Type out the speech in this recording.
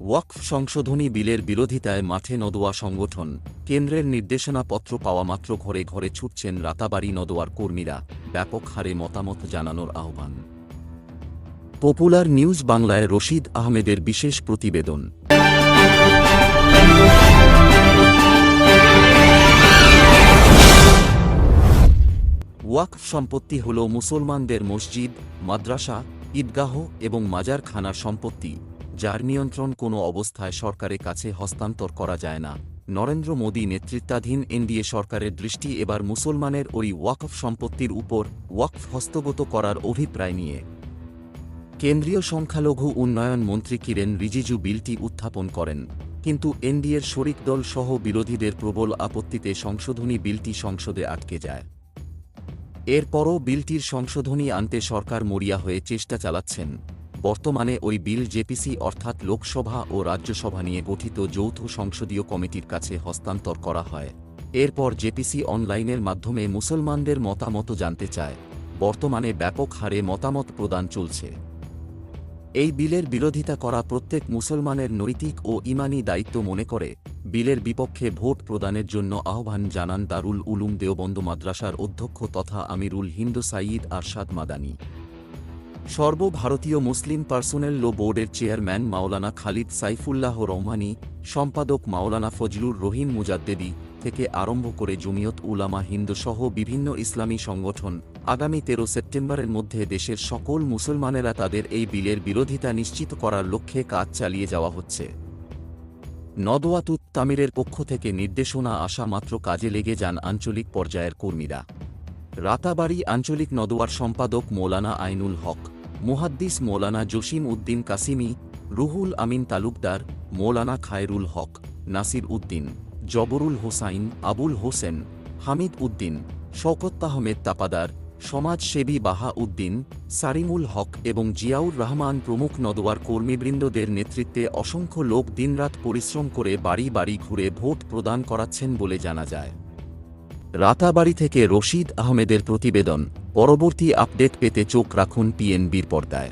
ওয়াকফ সংশোধনী বিলের বিরোধিতায় মাঠে নদোয়া সংগঠন। কেন্দ্রের নির্দেশনাপত্র পাওয়া মাত্র ঘরে ঘরে ছুটছেন রাতাবাড়ি নদোয়ার কর্মীরা, ব্যাপক হারে মতামত জানানোর আহ্বান। পপুলার নিউজ বাংলায় রশিদ আহমেদের বিশেষ প্রতিবেদন। ওয়াকফ সম্পত্তি হল মুসলমানদের মসজিদ, মাদ্রাসা, ঈদগাহ এবং মাজারখানার সম্পত্তি। যার নিয়ন্ত্রণ কোনো অবস্থায় সরকারের কাছে হস্তান্তর করা যায় না। নরেন্দ্র মোদী নেতৃত্বাধীন এনডিএ সরকারের দৃষ্টি এবার মুসলমানের ওই ওয়াকফ সম্পত্তির উপর ওয়াকফ হস্তগত করার অভিপ্রায় নিয়ে। কেন্দ্রীয় সংখ্যালঘু উন্নয়ন মন্ত্রী কিরেন রিজিজু বিলটি উত্থাপন করেন, কিন্তু এনডিএর শরিক দল সহ বিরোধীদের প্রবল আপত্তিতে সংশোধনী বিলটি সংসদে আটকে যায়। এরপরও বিলটির সংশোধনী আনতে সরকার মরিয়া হয়ে চেষ্টা চালাচ্ছেন। বর্তমানে ওই বিল জেপিসি অর্থাৎ লোকসভা ও রাজ্যসভা নিয়ে গঠিত যৌথ সংসদীয় কমিটির কাছে হস্তান্তর করা হয়। এরপর জেপিসি অনলাইনের মাধ্যমে মুসলমানদের মতামত জানতে চায়। বর্তমানে ব্যাপক হারে মতামত প্রদান চলছে। এই বিলের বিরোধিতা করা প্রত্যেক মুসলমানের নৈতিক ও ইমানি দায়িত্ব মনে করে। বিলের বিপক্ষে ভোট প্রদানের জন্য আহ্বান জানান দারুল উলুম দেওবন্দ মাদ্রাসার অধ্যক্ষ তথা আমিরুল হিন্দু সাইয়দ আরশাদ মাদানী। সর্বভারতীয় মুসলিম পার্সোনেল লো বোর্ডের চেয়ারম্যান মাওলানা খালিদ সাইফুল্লাহ রহমানি সম্পাদক মাওলানা ফজলুর রহিম মুজাদ্দেদি থেকে আরম্ভ করে জমিয়ত উলামা হিন্দু সহ বিভিন্ন ইসলামী সংগঠন আগামী তেরো সেপ্টেম্বরের মধ্যে দেশের সকল মুসলমানেরা তাদের এই বিলের বিরোধিতা নিশ্চিত করার লক্ষ্যে কাজ চালিয়ে যাওয়া হচ্ছে। নদওয়াতুত তামিরের পক্ষ থেকে নির্দেশনা আসা মাত্র কাজে লেগে যান আঞ্চলিক পর্যায়ের কর্মীরা। রাতাবাড়ি আঞ্চলিক নদোয়ার সম্পাদক মৌলানা আইনুল হক, মুহাদ্দিস মৌলানা জসিম উদ্দিন কাসিমি, রুহুল আমিন তালুকদার মৌলানা খায়রুল হক, নাসির উদ্দিন, জবরুল হোসাইন, আবুল হোসেন, হামিদ উদ্দিন, শওকত আহমেদ তাপাদার, সমাজসেবী বাহা উদ্দিন, সারিমুল হক এবং জিয়াউর রহমান প্রমুখ নদোয়ার কর্মীবৃন্দদের নেতৃত্বে অসংখ্য লোক দিনরাত পরিশ্রম করে বাড়ি বাড়ি ঘুরে ভোট প্রদান করাচ্ছেন বলে জানা যায়। রাতাবাড়ি থেকে রশিদ আহমেদের প্রতিবেদন। পরবর্তী আপডেট পেতে চোখ রাখুন পিএনবির পর্দায়।